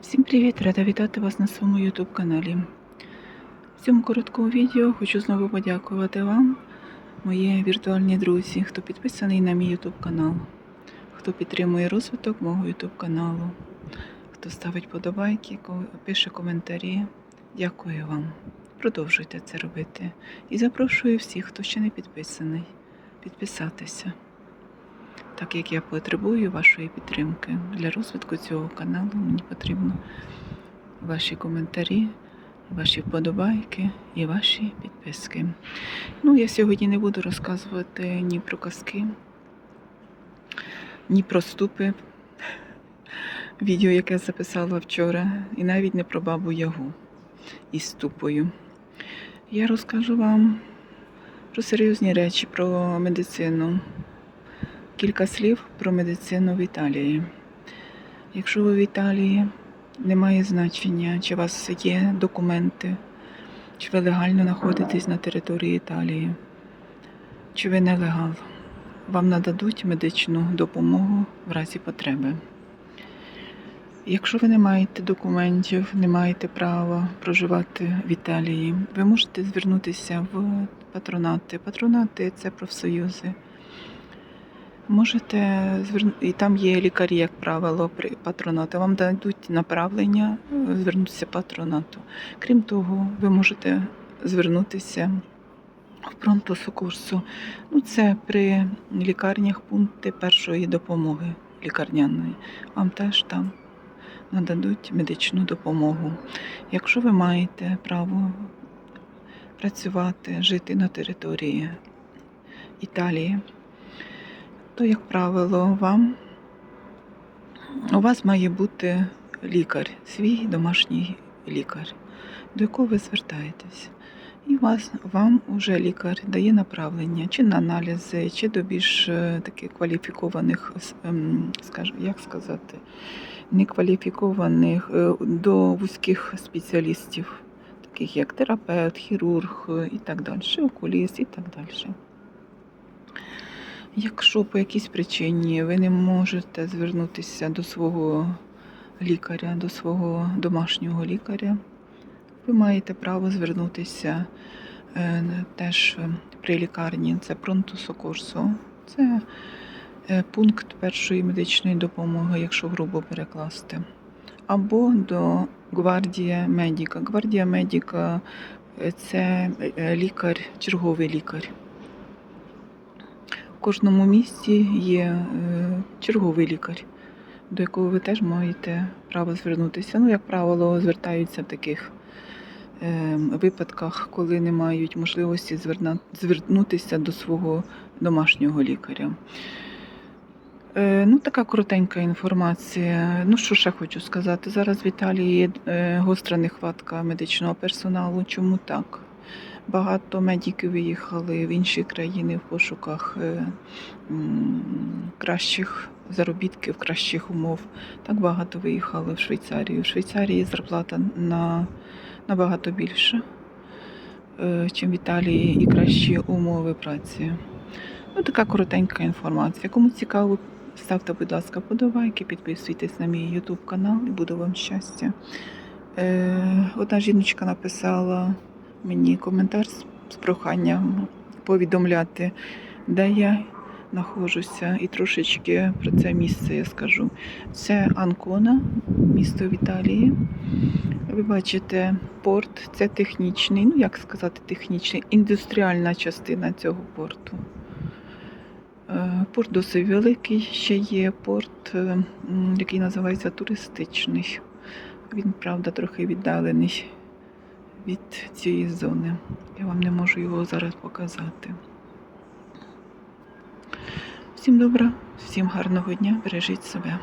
Всім привіт! Рада вітати вас на своєму YouTube каналі. В цьому короткому відео хочу знову подякувати вам, мої віртуальні друзі, хто підписаний на мій YouTube канал, хто підтримує розвиток мого YouTube каналу, хто ставить подобайки, пише коментарі. Дякую вам. Продовжуйте це робити. І запрошую всіх, хто ще не підписаний, підписатися. Так як я потребую вашої підтримки для розвитку цього каналу, мені потрібно ваші коментарі, ваші вподобайки і ваші підписки. Ну, я сьогодні не буду розказувати ні про казки, ні про ступи. Відео, яке я записала вчора, і навіть не про бабу Ягу із ступою. Я розкажу вам про серйозні речі, про медицину. Кілька слів про медицину в Італії. Якщо ви в Італії, немає значення, чи у вас є документи, чи ви легально знаходитесь на території Італії, чи ви нелегал. Вам нададуть медичну допомогу в разі потреби. Якщо ви не маєте документів, не маєте права проживати в Італії, ви можете звернутися в патронати. Патронати це профсоюзи. Можете звернути, і там є лікарі, як правило, при патронату. Вам дадуть направлення е, звернутися патронату. Крім того, ви можете звернутися в пронто сокурсу. Ну, це при лікарнях пункти першої допомоги лікарняної. Вам теж там нададуть медичну допомогу. Якщо ви маєте право працювати, жити на території Італії, то, як правило, вам у вас має бути лікар, свій домашній лікар, до якого ви звертаєтесь. І вас, вам уже лікар дає направлення чи на аналізи, чи до більш е, таких кваліфікованих, ем, скажу, як сказати, некваліфікованих е, до вузьких спеціалістів, таких як терапевт, хірург е, і так далі, окуліст і так далі. Якщо по якійсь причині ви не можете звернутися до свого лікаря, до свого домашнього лікаря, ви маєте право звернутися е, теж при лікарні. Це пронто сокурсо. Це е, пункт першої медичної допомоги, якщо грубо перекласти. Або до гвардія медіка. Гвардія медіка е, це лікар, черговий лікар. В кожному місті є е, черговий лікар, до якого ви теж маєте право звернутися. Ну, як правило, звертаються в таких е, випадках, коли не мають можливості звернутися до свого домашнього лікаря. Е, Ну, така коротенька інформація. Ну, що ще хочу сказати? Зараз в Італії є гостра нехватка медичного персоналу. Чому так? Багато медиків виїхали в інші країни в пошуках е, кращих заробітків, кращих умов. Так багато виїхали в Швейцарію. В Швейцарії зарплата на, набагато більша, е, чим в Італії, і кращі умови праці. Ну, така коротенька інформація. Кому цікаво, ставте, будь ласка, подобайки, підписуйтесь на мій YouTube канал і буду вам щастя. Е, одна жіночка написала мені коментар з, проханням повідомляти, де я знаходжуся, і трошечки про це місце я скажу. Це Анкона, місто в Італії. Ви бачите, порт це технічний, ну як сказати, технічний, індустріальна частина цього порту. Е, Порт досить великий, ще є порт, е, який називається туристичний. Він, правда, трохи віддалений від цієї зони. Я вам не можу його зараз показати. Всім добра, всім гарного дня, бережіть себе.